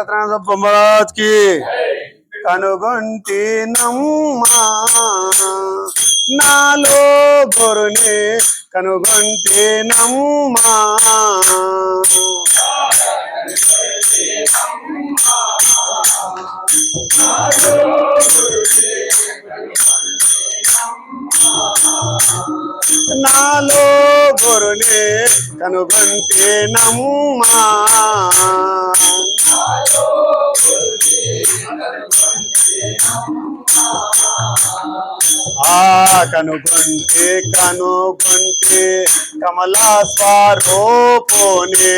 సత్యనారాయణ బొమ్మరాజ్కి కనుగొంటి నమ్మా నాలో గొరుని కనుగొంటి నమ్మా. నాలో గొరుని కనుగొంటి నమ్మా. ఆ కనుగొంటే కనుగొంటే కమలా స్వరూపుని.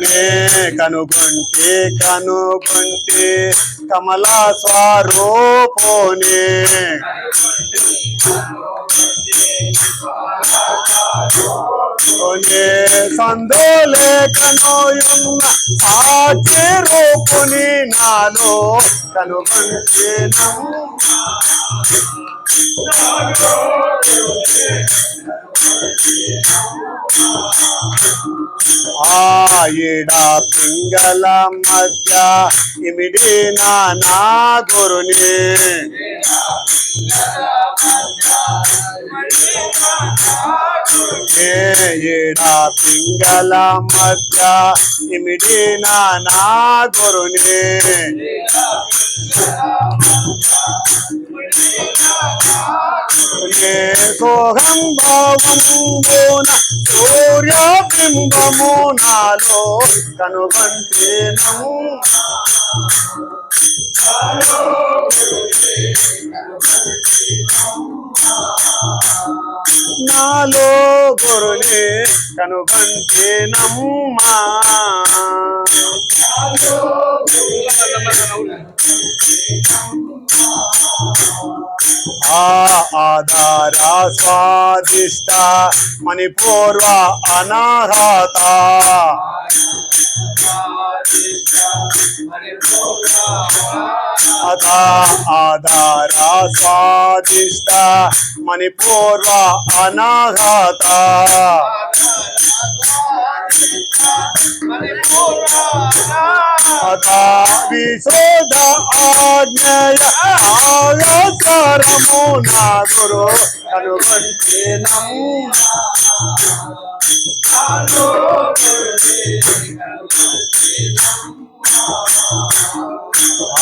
నే కనుగొంటే కనుగొంటే కమలా స్వరూపోనే. కొనే సందోలే రూపుని నాలో కనుగొంటే ఆయిడా పింగళ మధ్య ఇమిడి నా గురుని. ఏడా పింగళ మధ్య ఇమిడి నా గురుని. సోహం భావంబోన సూర్యబింబము నాలో కనుగొంటే నము నాలో గొరులే కనుగొంటే నమ్మా ఆధార స్వాదిష్ట మణిపూర్వ అనాహత అథ ఆధార స్వాదిష్ట మణిపూర్వ అనాహత అథ విశోధ ఆజ్ఞయ ఆయాసరము నా గురు కనుగొంటే నమ్ము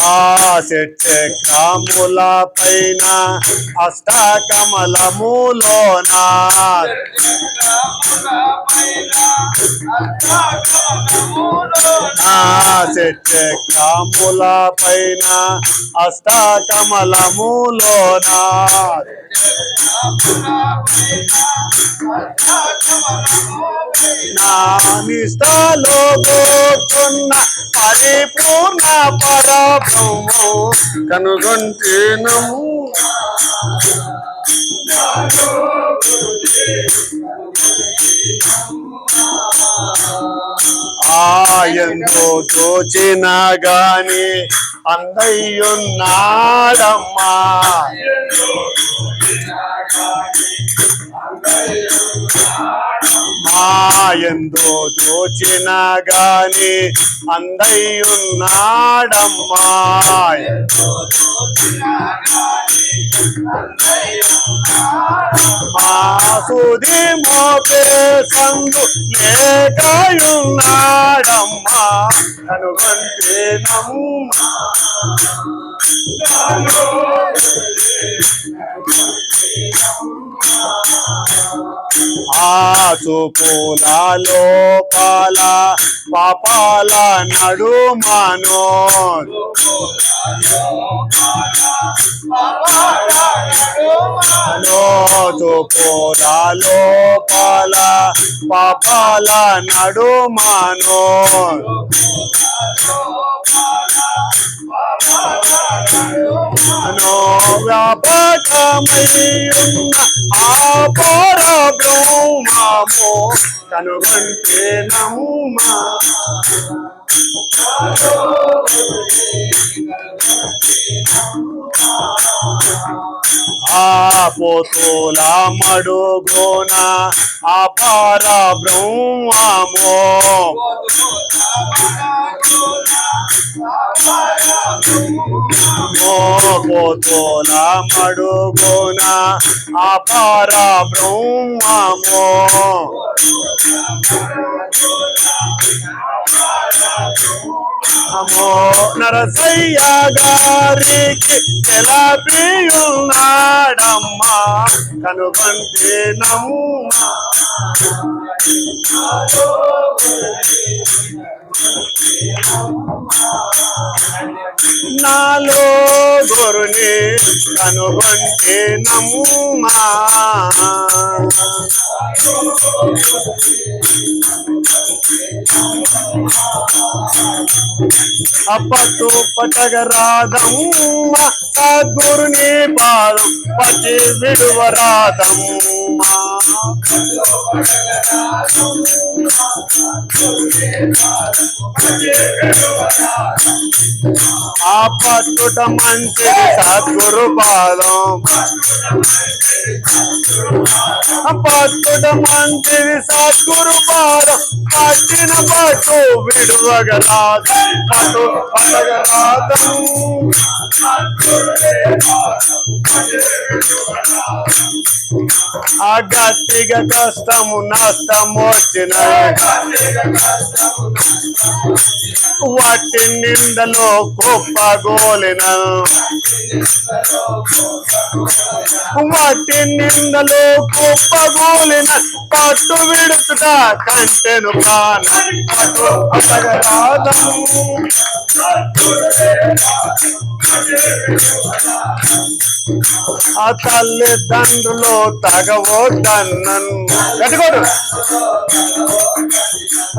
ఆ చక్రముల పైన అష్టకమలములోనా. ఆ చక్రముల పైన అష్టకమలములోనా. నా నిష్టలో కూర్చున్న పరిపూర్ణ పరబ్రహ్మము కనుగొంటే నము తోచినా గాని అందయ్యున్నాడమ్మా. మాయందో చూచినా గాని అందయ్యున్నాడమ్మా మాసుది మోపే సందు లేకయున్నాడమ్మా. కనుగొంటే నమ్మా. ఆసుపుల లోపాల పాపాల నడుమను. నోచుపుల లోపాల పాపాల నడుమను. వ్యాపకమై ఉన్న ఆ పర బ్రహ్మము కనుగొంటే నమ్మా ఆ పోతుల మడుగున అపార బ్రహ్మము. మోగోతోల మడుగున అపార బ్రహ్మమో. అమో నరసయ్య గారికి తెలపియున్నాడమ్మా. కనుగొంటే నమ్మా నాలో గురుని కనుగొంటే నమ్మా అప్పటు పటగరాదమ్మ సద్గురుని పాదం పటి విడువరాదమ్మ ఆ పట్టుట మంచిది సద్గురు పాదం. పట్టు పట్టుట మంచిది సద్గురు పాదం పట్టిన పట్టు విడువగరాదు. పట్టు పట్టగరాదం ఆ గట్టిగా కష్టము నష్టము వచ్చిన వాటి నిందలో కుప్పగోలిన. వాటి నిందలో కుప్పగోలిన పట్టు విడుచుట కంటెను ప్రాణ పట్టు పట్టగరాదము ఆ తల్లిదండ్రులు తగవద్దన్నను. కట్టుకోడు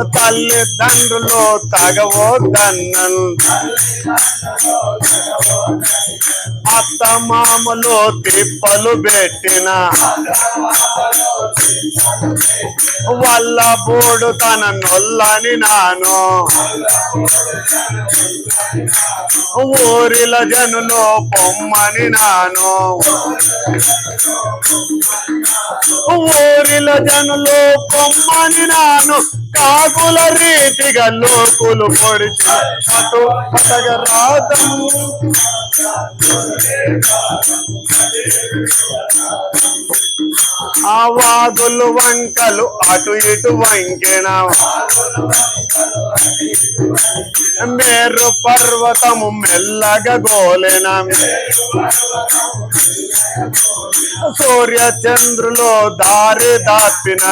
తల్లిదండ్రులు తగవద్దన్నను అత్త మామలు తిప్పలు పెట్టిన. వల్ల బోడు తన నొల్లని నాను. ఊరిల జనులు పొమ్మని నాను. ఊరిల జనులు పొమ్మని నాను. కాకుల రీతిగా లోకులు పొడిచి అటు పటగరాదము ఆ వాగులు వంకలు అటు ఇటు వంకెన. మేరు పర్వతము మెల్లగా గోలెన. సూర్య చంద్రులు దారి దాపిన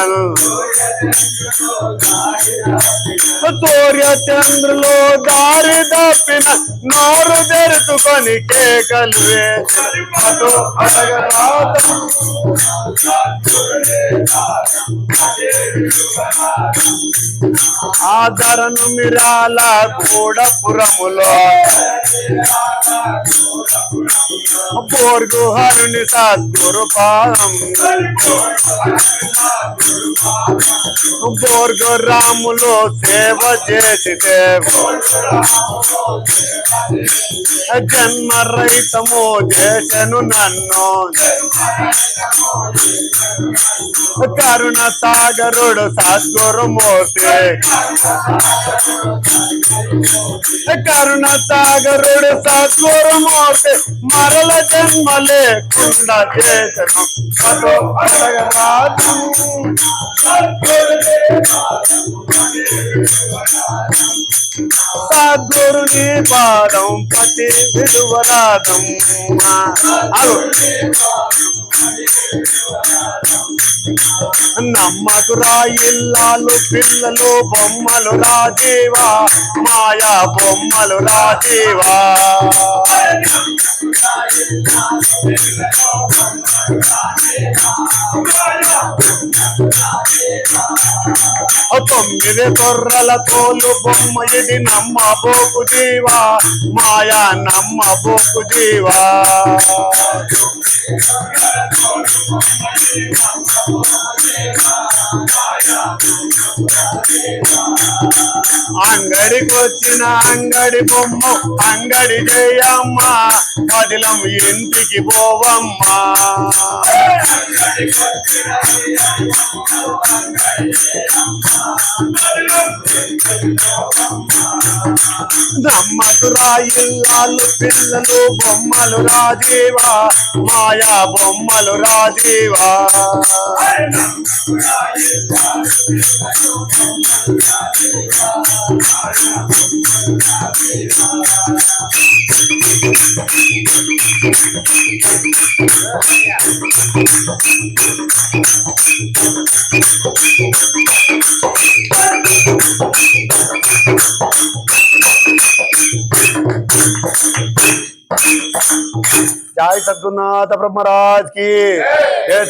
సూర్య చంద్రులు దారి దాపిన నోరు తెరుచుకొని కేకలు వేసిన అటు అడగరాదు. ఆదరను మిరాల కూడపురములో पोर को हरुण सात गुरु पाम पोर को राम लो देव। जन्म करुण मोसे। करुण सागर सात సాగరుడు సద్గురు మూర్తి మరల జన్మ లేకుండా చేసను అటు అడగరాదు సద్గురుని పాదం పతి విడువరాదం నమ్మకు ఇల్లాలు పిల్లలు బొమ్మలు రాజీవా మాయా బొమ్మలు రాజీవా తొమ్మిది తొర్రల తోలు బొమ్మ ఇది నమ్మ బోకు జీవా. మాయా నమ్మ బోకు జీవా. అంగడికొచ్చిన అంగడి బొమ్మ అంగడి చేయమ్మా పదిలం ఇంటికి పోవమ్మా. నమ్మకు రాయిల్లాలు పిల్లలు బొమ్మలు రాజేవా మాయా బొమ్మలు రాజీవా. जय सद्गुनाथ ब्रह्मराज की। जय